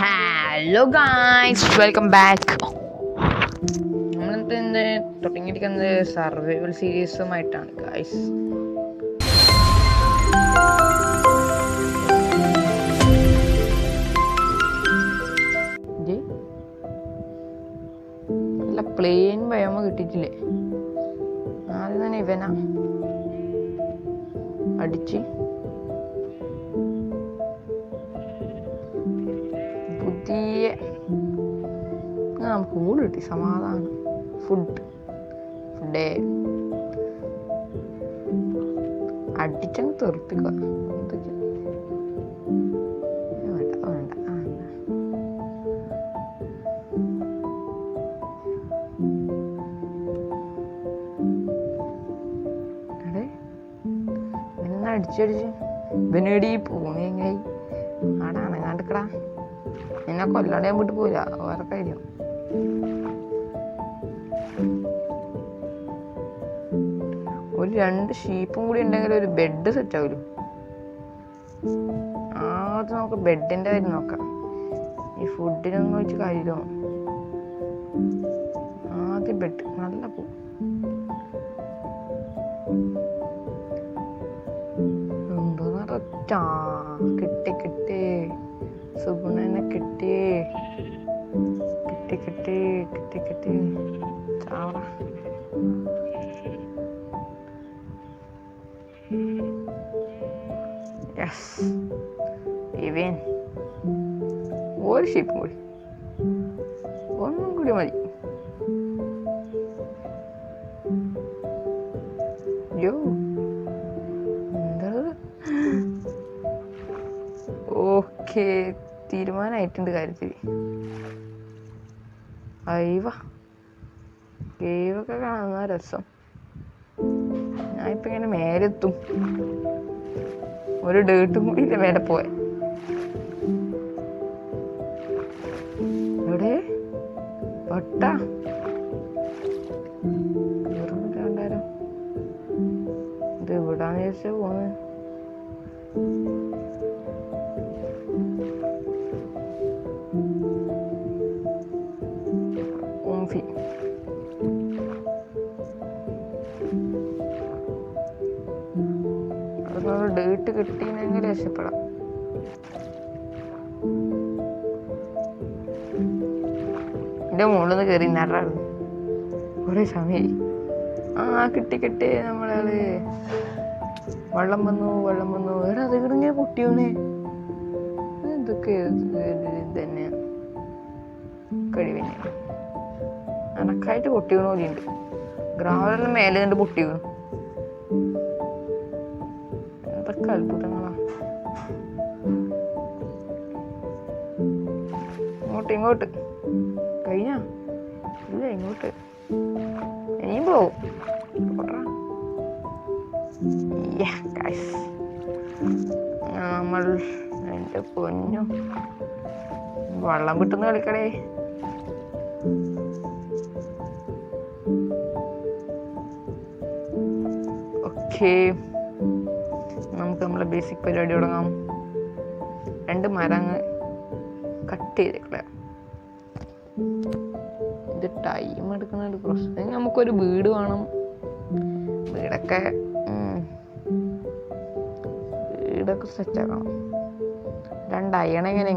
Hello guys welcome back നമ്മളിപ്പോൾ എന്താ തുടങ്ങിയിരിക്കുന്നത് സർവൈവൽ സീരീസുമായിട്ടാണ് ഗായ്സ് നല്ല പ്ലെയിൻ ബയോമ കിട്ടിയിട്ടില്ലേ? ആദ്യം തന്നെ ഇവനാ. അടിച്ച്. നമുക്ക് ഊട് കിട്ടി സമാധാനം ഫുഡ് ഫുഡേ അടിച്ചങ്ങ് തെറുപ്പിക്കുക. എന്തൊക്കെ വേണ്ട വേണ്ട. ആ, ആടാ ഞാൻ വിട്ടു പോയില്ല വേറെ കാര്യം. ഒരു രണ്ട് ഷീപ്പും കൂടി ഉണ്ടെങ്കിൽ ഒരു ബെഡ് സെറ്റ് ആവില്ല ആദ്യം നമുക്ക് ബെഡിന്റെ കാര്യം നോക്കാം. ഈ ഫുഡിനൊന്നും വെച്ച് കാര്യമില്ല. ആദ്യം ബെഡ് നല്ല പൂ. എന്തോ നിറച്ചാ കിട്ടി കിട്ടി. സുഗുണനെ കിട്ടി. കിട്ടി കിട്ടി കിട്ടി. ചാവറ യെസ് ഇവൻ ഒരു ഷിപ്പും കൂടി. ഒന്നും കൂടി മതി. യോ എന്താ ഓക്കെ തീരുമാനമായിട്ടുണ്ട് കാര്യത്തിൽ അയവ ഗെയിമൊക്കെ കാണുന്ന രസം ഞാൻ ഇപ്പൊ ഇങ്ങനെ മേലെത്തും ഒരു ഡേട്ടും കൂടി ഇല്ല മേലെ പോയ ഇവിടെ പട്ട ഇത് ഇവിടാന്ന് ചോദിച്ചാ പോന്ന് അതൊക്കെ ഡേറ്റ് കിട്ടിയെങ്കിൽ രക്ഷപ്പെടാം. എന്റെ നിന്ന് കയറി നടാണ് കുറേ ആ കിട്ടി കിട്ടി നമ്മളാൾ. വെള്ളം വന്നു വെള്ളം വന്നു. വേറെ അത് ഇങ്ങനെ പൊട്ടിയോണേ ഇതൊക്കെ ഇത് തന്നെ അനക്കായിട്ട് പൊട്ടി ഉണ്ട് പോലെയുണ്ട്. ഗ്രാവലെല്ലാം മേലെ കണ്ട് പൊട്ടി വീണു എന്തൊക്കെ അത്ഭുതങ്ങളാ. ഇങ്ങോട്ട് ഇങ്ങോട്ട്. കഴിഞ്ഞ? ഇല്ല ഇങ്ങോട്ട്. ഇനിയും പോവും. നമ്മൾ എന്റെ പൊന്നു വെള്ളം വിട്ടുന്ന് കളിക്കടേ. ഓക്കെ നമുക്ക് നമ്മളെ ബേസിക് പരിപാടി തുടങ്ങാം. രണ്ട് മരങ്ങ് കട്ട് ചെയ്തേക്കളെ ഇത് ടൈം എടുക്കുന്ന ഒരു പ്രശ്നം. നമുക്കൊരു വീട് വേണം. വീടൊക്കെ വീടൊക്കെ സെറ്റ് ആക്കണം. രണ്ട് അയണ എങ്ങനെ.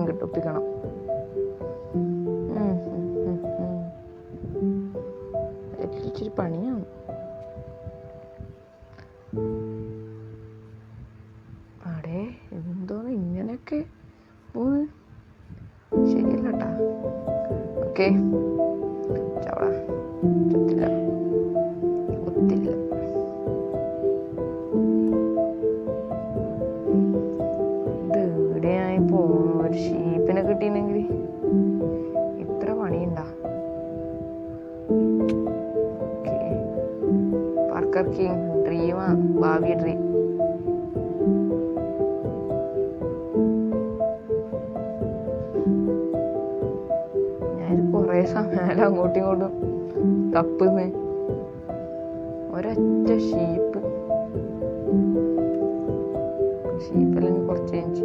ഇതിൽ ഇച്ചിരി പണിയാണ്. ഇങ്ങനെയൊക്കെ പോന്ന് ശരിയല്ല ഓക്കെ. ഓക്കെ. ഭാവി ഡ്രീം സമയം അങ്ങോട്ടും ഇങ്ങോട്ടും തപ്പുന്നേ. ഒരൊറ്റ ഷീപ്പ്. ഷീപ്പെല്ലാം കുറച്ച് കഴിഞ്ഞ്.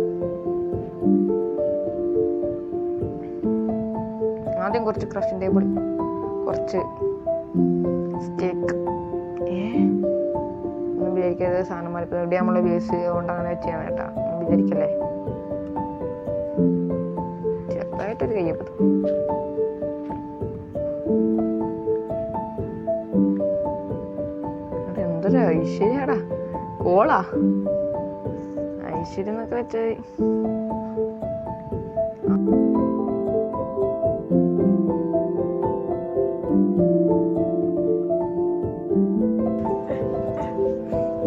ആദ്യം കുറച്ച് ക്രഷിംഗ് ടേബിൾ കുറച്ച് സ്റ്റേക്ക്. ഏ? ഒന്നും വിചാരിക്കാതെ സാധനം മാറി ഇവിടെ നമ്മളെ ബേസ് കൊണ്ട് അങ്ങനെ ചെയ്യാൻ കേട്ടാ വിചാരിക്കല്ലേ? ചെറുതായിട്ടൊരു കയ്യപ്പത് ഐശ്വര്യാടാ. ഓളാ ഐശ്വര്യം എന്നൊക്കെ വെച്ചാൽ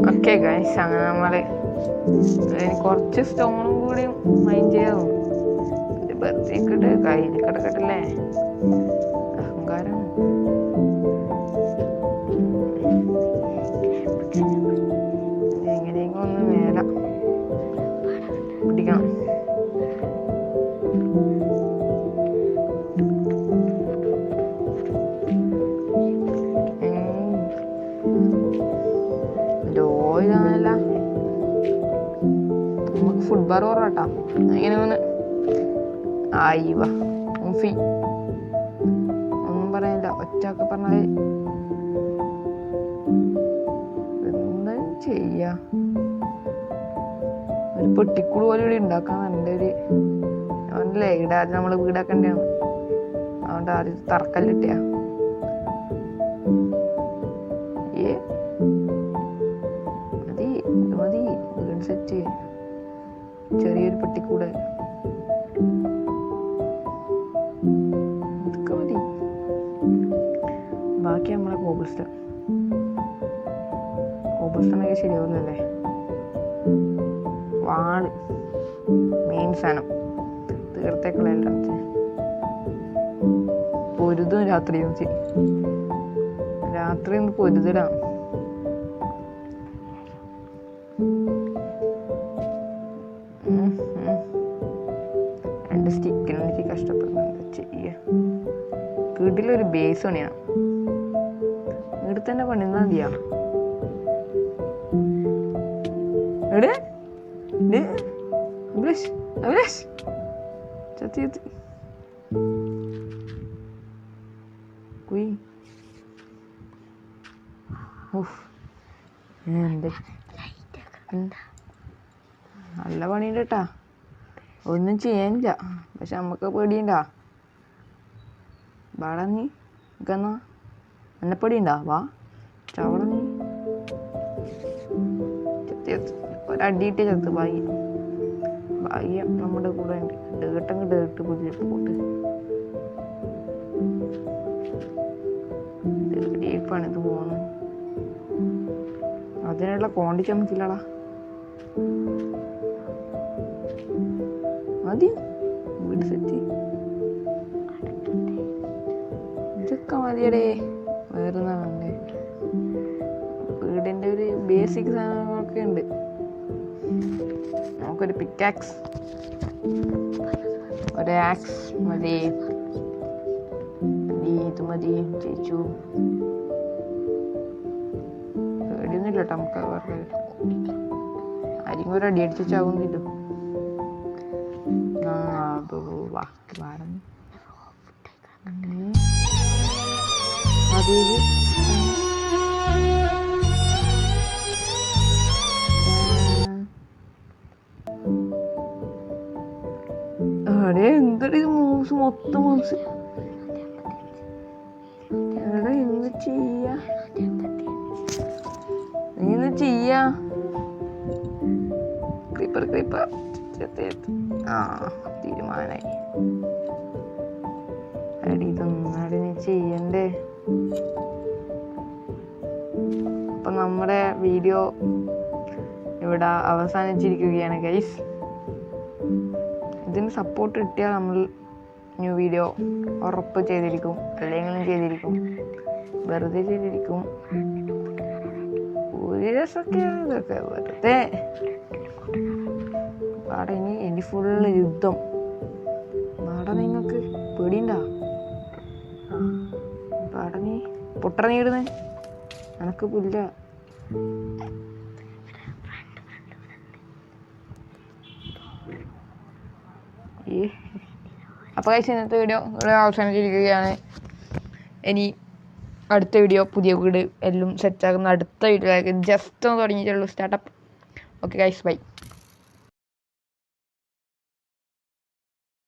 ഓക്കെ ഗൈസ് അങ്ങനെ നമ്മൾ കുറച്ച് സ്റ്റോണും കൂടി മൈൻഡ് ചെയ്യാവും ബർത്തേക്കിട്ട് കയ്യിൽ കിടക്കട്ടല്ലേ അഹങ്കാരം. ഇതാണല്ല നമുക്ക് ഫുട്ബോൾ ഓർമ്മട്ടാ ഇങ്ങനെ ഒന്ന് ആയി വാ. ഒന്നും പറയാനില്ല ഒറ്റയൊക്കെ പറഞ്ഞാൽ എന്താ ചെയ്യാ? ഒരു പെട്ടിക്കുൾ പോലെ ഇവിടെ ഉണ്ടാക്കാൻ എന്റെ ഒരു അവന്റെ ഇവിടെ ആദ്യം നമ്മൾ വീടാക്കണ്ടാണ് അതുകൊണ്ട് ആദ്യം തറക്കല്ലിട്ടിയാ. കോബിൾസ്റ്റൺ കോബിൾസ്റ്റണൊക്കെ ശരിയാവുന്നല്ലേ വാൾ. മെയിൻ സാധനം. തീർത്തേക്കുള്ള എല്ലാം പൊരുതും രാത്രിയും. രാത്രി ഒന്ന് പൊരുതലാണ്. രണ്ട് സ്റ്റിക്കിന് കഷ്ടപ്പെടുന്നുണ്ട്. ചെയ്യ വീട്ടിലൊരു ബേസ് പണിയാണ് വീട്ടിൽ തന്നെ പണിന്നാ മതിയാ? എവിടെ? ഡേ, അഭിലാഷ് അഭിലാഷ്. ചത്തി ചത്തി. കുയി. ഉഫ്. എന്ത്? ഉം. നല്ല പണിയുണ്ട് കേട്ടാ ഒന്നും ചെയ്യാനില്ല. പക്ഷെ നമുക്ക് പേടിയുണ്ടാ. വാടാ നീ. നിൽക്കുന്ന എന്നെ ഉണ്ടാവാ ചവള ഒരടിയിട്ട് ചത്ത് ഭാഗ്യം ഭാഗ്യം നമ്മുടെ കൂടെ ഉണ്ട്. ഡേട്ടങ്ങ് ഡേട്ട് പുതിയ പോട്ട്. ഇത് പോന്നു അതിനുള്ള കോണ്ടി നമുക്കില്ലടാ മതി. വീട് സെറ്റ് ഇതൊക്കെ മതിയടേ. വേണ്ടേ വീടിന്റെ ഒരു ബേസിക് സാധനങ്ങളൊക്കെ ഉണ്ട്. നമുക്കൊരു പിക്കാക്സ് ഒരു ആക്സ് മതി. ഇത് മതി ചേച്ചു. പേടിയൊന്നുമില്ല കേട്ടോ നമുക്ക് അവരുടെ ആരെങ്കിലും ഒരു അടി അടിച്ച് വാക്ക് പറഞ്ഞു അത് അടെ എന്തൊരു മൂസ് മൊത്തം മൂവ്സ് എടാ എന്ത് ചെയ്യാ? എന്ത് ചെയ്യാ? ക്രീപ്പർ ക്രീപ്പർ ആ തീരുമാനായി അടി ഇതൊന്നാടി നീ ചെയ്യണ്ടേ? വീഡിയോ ഇവിടെ അവസാനിച്ചിരിക്കുകയാണ് ഗൈസ് ഇതിന് സപ്പോർട്ട് കിട്ടിയാൽ നമ്മൾ ന്യൂ വീഡിയോ ഉറപ്പ് ചെയ്തിരിക്കും അല്ലെങ്കിലും ചെയ്തിരിക്കും. വെറുതെ ചെയ്തിരിക്കും. ഒരു രസമൊക്കെയാണ് ഇതൊക്കെ വെറുതെ. പാടെ ഇനി ഇനി ഫുള്ള് യുദ്ധം. പാടെ നിങ്ങൾക്ക് പേടിയുണ്ടാ? പാടെ നീ പൊട്ടറ എനക്ക് പുല്ല അപ്പോൾ കഴിച്ച് ഇന്നത്തെ വീഡിയോ ഇവിടെ അവസാനിച്ചിരിക്കുകയാണ്. ഇനി അടുത്ത വീഡിയോ പുതിയ വീട് എല്ലാം സെറ്റാക്കുന്ന അടുത്ത വീഡിയോ ജസ്റ്റ് ഒന്ന് തുടങ്ങിയിട്ടുള്ളൂ. Startup okay guys bye